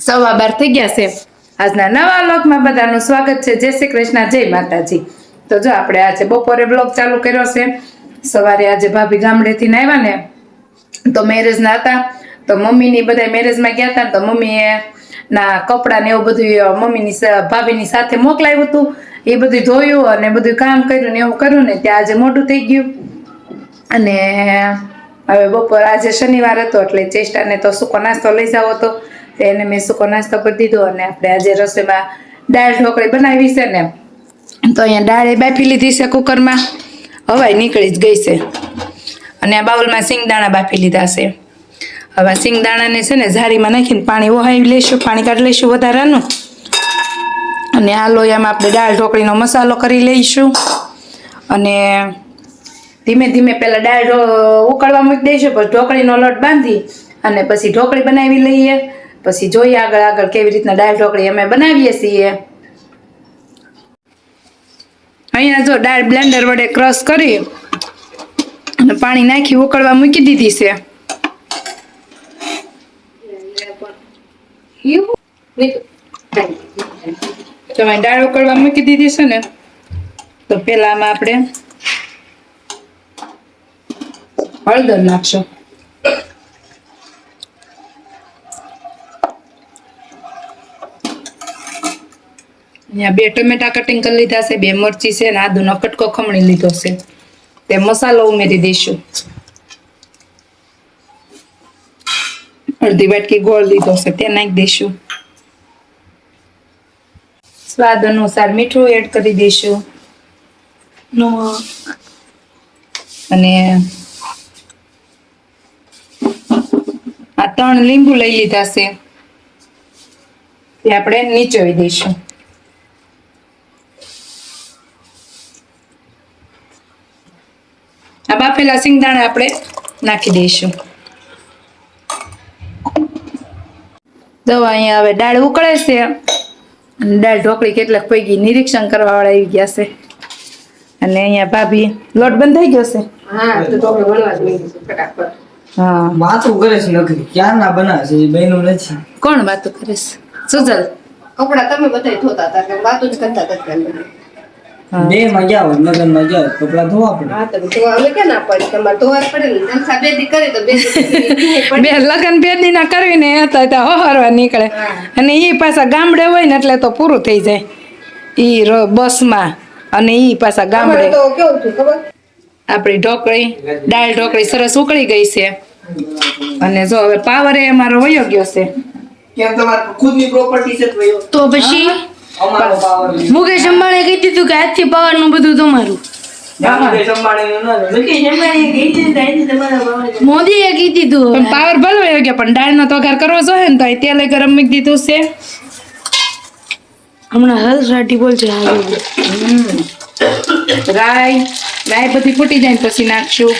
સવા બાર થઈ ગયા છે. આજના નવા વ્લોગમાં બધાનું સ્વાગત છે. જય શ્રી કૃષ્ણ, જય માતાજી. તો જો આપણે આજે બપોરે બ્લોગ ચાલુ કર્યો છે. સવારે આજે ભાભી ગામડેથી આવ્યા ને, તો મેરેજના હતા. તો મમ્મીની બધા મેરેજમાં ગયા હતા તો મમ્મીએ ના કપડાં ને એવું બધું મમ્મીની ભાભીની સાથે મોકલાવ્યું હતું. એ બધું ધોયું અને બધું કામ કર્યું ને એવું કર્યું ને, ત્યાં આજે મોટું થઈ ગયું. અને હવે બપોર, આજે શનિવાર હતો એટલે ચેષ્ટાને તો સૂકો નાસ્તો લઈ જાવ હતો. તો એને મેં સૂકો નાસ્તો કરી દીધો અને આપણે આજે રસોઈમાં દાળ ઢોકળી બનાવી છે ને, તો અહીંયા દાળ એ બાફી લીધી છે કુકરમાં. હવાઈ નીકળી જ ગઈ છે. અને આ બાઉલમાં સિંગદાણા બાફી લીધા છે. હવે સિંગદાણાને છે ને ઝારીમાં નાખીને પાણી ઓહાવી લઈશું પાણી કાઢી લઈશું વધારાનું. અને આ લોયામાં આપણે દાળ ઢોકળીનો મસાલો કરી લઈશું. અને ધીમે ધીમે પહેલાં દાળ ઉકળવા મૂકી દઈશું, પછી ઢોકળીનો લોટ બાંધી અને પછી ઢોકળી બનાવી લઈએ. પછી જોઈએ આગળ આગળ કેવી રીતના દાળ ઢોકળી અમે બનાવીએ છીએ. અહીંયા જો દાળ બ્લેન્ડર વડે ક્રશ કરી અને પાણી નાખી ઉકળવા મૂકી દીધી છે. દાળ ઉકળવા મૂકી દીધી છે ને, તો પેલામાં આપણે હળદર નાખશો. અહીંયા બે ટમેટા કટિંગ કરી લીધા છે બે મરચી છે અને આદુનો કટકો ખમણી લીધો છે. તે મસાલો ઉમેરી દઈશું. અડધી વાટકી ગોળ લીધો છે તે નાખી દઈશું. સ્વાદ અનુસાર મીઠું એડ કરી દઈશું. અને આ ત્રણ લીંબુ લઈ લીધા છે. તે આપણે નીચોવી દઈશું. બાફેલા સિંગદાણા આપણે નાખી દઈશું. જો અહીંયા હવે દાળ ઉકળે છે. અને દાળ ઢોકળી કેટલાક પૈકી નિરીક્ષણ કરવા વાળા આવી ગયા છે. અને અહીંયા ભાભી લોટ બંધ થઈ ગયો છે. હા તો ઢોકળી વળવા જ ફટાફટ. હા. વાતું કરે છે નકરી. ક્યાં ના બનાવે છે એ બહેનું નથી. કોણ વાતો કરે છે? સુજલ. કપડા તમે બધા ધોતા હતા કે વાતો જ કરતા હતા. બે મજા ગયા હોય લગ્નમાં હોય કપડા ધોવા પડે. હા તો ધોવા અમે કે ના પડે તમારે ધોવા જ પડે ને. તમે સાબે દી કરે તો બે દી બે લગન બે દીના કરવીને હતા તો હરવા નીકળે. અને એ પાછા ગામડે હોય ને એટલે તો પૂરું થઈ જાય. ઈ બસમાં અને ઈ પાછા ગામડે. તો કેવું થયું ખબર? આપણી ઢોકળી દાળ ઢોકળી સરસ ઉકળી ગઈ છે. અને જો હવે પાવર એ અમારો વયો ગયો છે. કેમ તમારે ખુદની પ્રોપર્ટી છે તો પછી મુકેશ અંબાણી કહી દીધું કે આજથી પાવરનું બધું તમારું મોદીએ કહી દીધું પણ પાવર ભલે વયો ગયો પણ દાળનો તગાર કરવો જોઈએ ને તો અહીં તેલે ગરમ મૂકી દીધું છે. હમણાં હર્ષ રાઠી બોલ છે રાઈ રાઈ બધી ફૂટી જાય પછી નાખશું.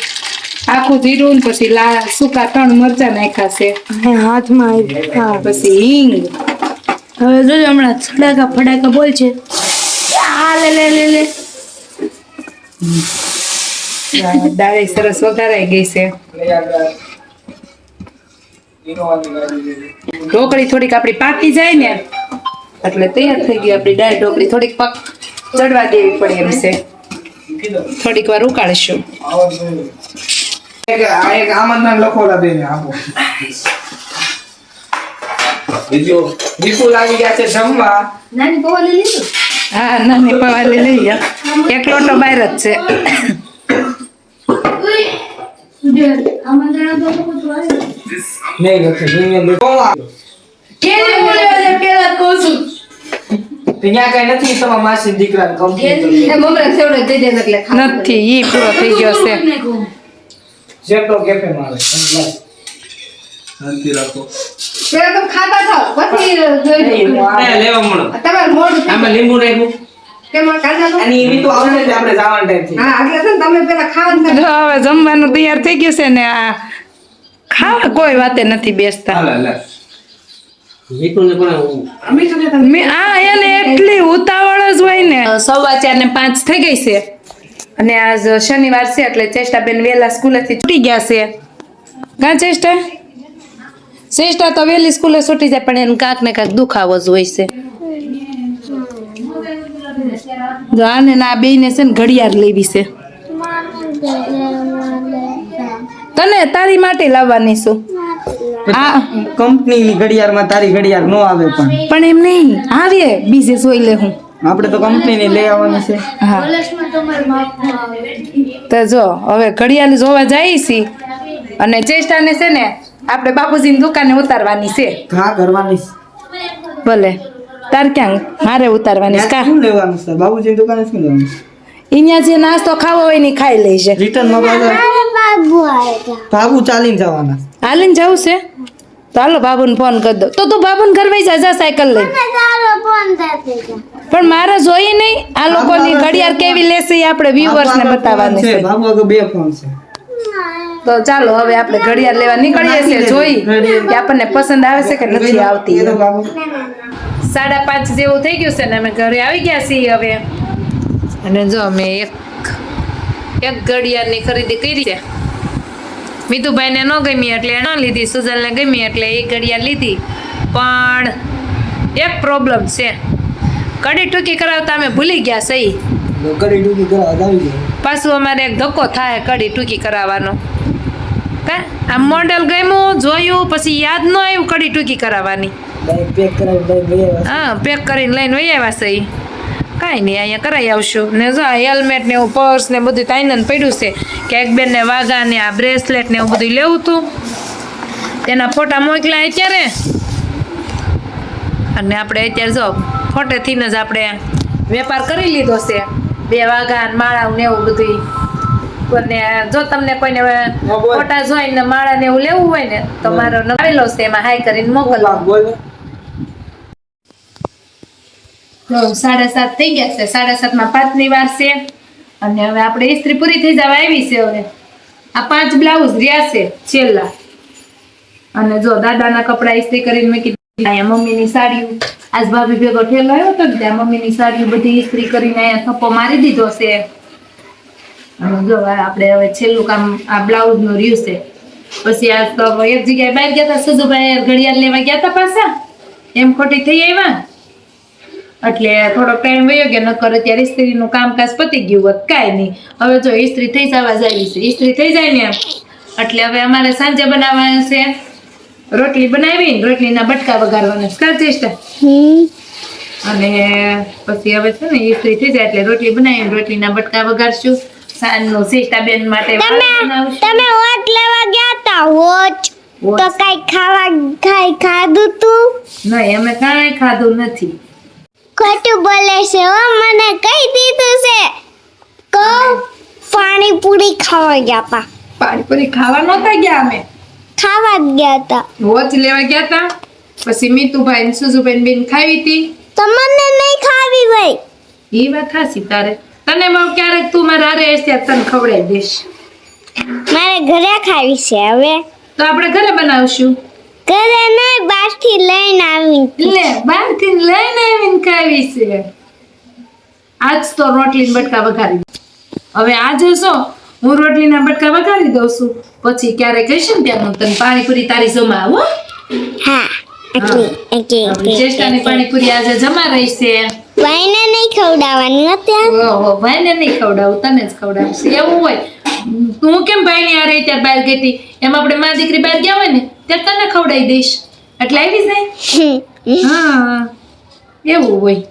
આખું જીરું ને પછી લા સૂકા ત્રણ મરચા નાખ્યા છે. હાથમાં હા. પછી હિંગ. હવે જોજો હમણાં સડાકા ફડાકા બોલ છે. આ લે લે લે લે. દાળ સરસ વઘારાઈ ગઈ છે. ઢોકળી થોડીક આપણી પાકી જાય ને એટલે તૈયાર થઈ ગઈ આપણી દાળ ઢોકળી. થોડીક પાક ચડવા દેવી પડે એમ છે. થોડીક વાર ઉકાળીશું. એક લખો લા આપો. બીજું વિપુલ આવી ગયા છે જમવા? નાની પૌવા લઈ લીધું? હા નાની પવાલી લઈ લો એક લોટો બહાર જ છે. નથી તમારા માસી દીકરા કંપની એ મમરા સેવડે દે નથી ઈ પૂરો થઈ ગયો છે. જેટલો કેફે મારે શાંતિ રાખો. પેલા ખાતા થાવ પછી જોઈ. લેવા મળો તમારે મોડું આમાં લીંબુ નાખ્યું. જમવાનું તૈયાર થઈ ગયું છે ને આ ખાવા કોઈ વાતે નથી બેસતા. એટલી ઉતાવળ જ હોય ને. સવા ચાર ને પાંચ થઈ ગઈ છે. અને આજ શનિવાર છે એટલે ચેષ્ટાબેન વહેલા સ્કૂલેથી છૂટી ગયા છે. ક્યાં ચેષ્ટા? શ્રેષ્ઠા તો વહેલી સ્કૂલે છૂટી જાય પણ એને કાંક ને કાંક દુખાવો જ હોય છે. જો આને ના બે ને છે ને ઘડિયાળ લેવી છે. તને તારી માટે લાવવાની છું. આ કંપનીની ઘડિયાળમાં તારી ઘડિયાળ નો આવે પણ. પણ એમ નહીં આવે બીજે જોઈ લે હું. આપણે તો કંપનીની લઈ આવવાની છે. હા. તો જો હવે ઘડિયાળ જોવા જાય છી અને ચેષ્ટાને છે ને આપણે બાપુજીની દુકાને ઉતારવાની છે. હા કરવાની ભલે. તાર ક્યાં? મારે ઉતારવાની કા શું લેવાનું છે? બાબુજી દુકાને શું લેવાનું અહીંયા જે નાસ્તો ખાવો હોય ને ખાઈ લેજે રિટર્નમાં બાબુ ચાલીને જવાના. હાલીને જવું છે? તો હાલો બાબુને ફોન કરી દો. તો તું બાબુને ઘર વહી જા જા સાયકલ લઈ. પણ મારે જોઈએ નહીં આ લોકોની ઘડિયાળ કેવી લેશે આપણે વ્યૂવર્સને બતાવવાની છે. બાબુ બે ફોન છે. તો ચાલો હવે આપણે ઘડિયાળ લેવા નીકળીએ છીએ. જોઈ કે આપણને પસંદ આવે છે કે નથી આવતી. સાડા પાંચ જેવું થઈ ગયું છે ને અમે ઘરે આવી ગયા છીએ હવે. અને જો અમે એક એક ઘડિયાળની ખરીદી કરી છે. મીતુભાઈને ન ગમી એટલે ન લીધી સુજલને ગમી એટલે એ ઘડિયાળ લીધી. પણ એક પ્રોબ્લેમ છે. કડી ટૂંકી કરાવતા અમે ભૂલી ગયા સહી પાછું અમારે એક ધક્કો થાય કડી ટૂંકી કરાવવાનો. કા આ મોડેલ ગમ્યું જોયું પછી યાદ ન આવ્યું કડી ટૂંકી કરાવવાની. હા પેક કરીને લઈને વહી આવ્યા છે કાંઈ નહીં અહીંયા કરાવી આવશું. ને જો આ હેલ્મેટ ને એવું પર્સ ને બધું તાઈનન પડ્યું છે કે એક બેન ને વાઘા ને આ બ્રેસલેટ ને એવું બધું લેવું હતું તેના ફોટા મોકલ્યા અત્યારે. અને આપણે અત્યારે જો ફોટેથી જ આપણે વેપાર કરી લીધો છે. બે વાઘા માળા ને એવું બધું અને જો તમને કોઈને. ફોટા જોઈને માળા ને એવું લેવું હોય ને તો મારો નંબર છે એમાં હાઈ કરીને મોકલવા સાડા સાત થઈ ગયા છે. સાડા સાતમાં પાંચની વાર છે. અને હવે આપણે ઇસ્ત્રી પૂરી થઈ જવા આવી છે હવે. આ પાંચ બ્લાઉઝ રહ્યા છે છેલ્લા. અને જો દાદાના કપડા ઇસ્ત્રી કરીને મેં કીધું અહીંયા મમ્મીની સાડીઓ. આજ ભાભી ભેગો ઠેલો આવ્યો હતો ને ત્યાં મમ્મીની સાડીઓ બધી ઇસ્ત્રી કરીને અહીંયા થપ્પો મારી દીધો છે. જો આપણે હવે છેલ્લું કામ આ બ્લાઉઝનું રહ્યું છે. પછી આ તો એક જગ્યાએ બહાર ગયા હતા સુધુભાઈ ઘડિયાળ લેવા ગયા હતા પાછા. એમ ખોટી થઈ આવ્યા. એટલે થોડો ટાઈમ વયો ગયો નકર અત્યારે ઇસ્ત્રીનું કામકાજ પતી ગયું હોત કાંઈ નહીં. હવે જો ઇસ્ત્રી થઈ જવા જાય છે ઇસ્ત્રી થઈ જાય ને એટલે હવે અમારે સાંજે બનાવવાનું છે. રોટલી બનાવી રોટલીના બટકા વગાડવાના છે. કા ચેષ્ટા અને પછી હવે છે ને ઇસ્ત્રી થઈ જાય એટલે રોટલી બનાવી રોટલીના બટકા વગાડશું સાંજનું ચેષ્ટા માટે તમે તમે ઓટ લેવા ગયા તા? ઓટ તો કઈ ખાવા કઈ ખાધું તું? નહીં અમે કાંઈ ખાધું નથી. ખોટું બોલે છે ઓ મને કહી દીધું છે. કહો પાણીપુરી ખાવા ગયા તા. પાણીપુરી ખાવા નહોતા ગયા અમે? ખાવા જ ગયા તા. વોચ લેવા ગયા હતા પછી મીતુભાઈ ને સુજુભાઈ બેન ખાવી હતી. તો મને નહીં ખાવી ભાઈ. એ વાત હાસી તારે. તને બહુ ક્યારેક તું મારા હારે હશે તને ખવડાવી દઈશ. મારે ઘરે ખાવી છે હવે. તો આપણે ઘરે બનાવશું? ઘરે નહીં બહારથી લઈને આવી લે બહારથી લઈને આવીને ખાવી છે. આજ તો રોટલી બટકા વઘારી હવે આજે શું હું રોટલીના બટકા વઘારી દઉં છું. પછી ક્યારેક કહીશ ને ત્યારનું તને પાણીપુરી તારી જમા હો. હા ચેષ્ટાની પાણીપુરી આજે જમા રહી છે. ભાઈને નહીં ખવડાવવાની અત્યારે? ઓહો ભાઈને નહીં ખવડાવું તને જ ખવડાવશે. એવું હોય. તું કેમ ભાઈની આ રહી ત્યાં બહાર ગઈ? એમ આપણે મા દીકરી બહાર ગયા હોય ને ત્યાં તને ખવડાવી દઈશ. એટલે આવી જાય? હા. એવું હોય.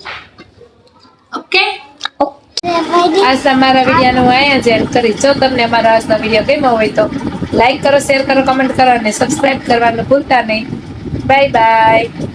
ઓકે? આજના મારા વિડીયોનું હું અહીંયા જ એન્ડ કરીશ જો તમને અમારો આજનો વીડિયો ગમ્યો હોય તો લાઈક કરો શેર કરો કમેન્ટ કરો અને સબસ્ક્રાઇબ કરવાનું ભૂલતા નહીં. Bye bye.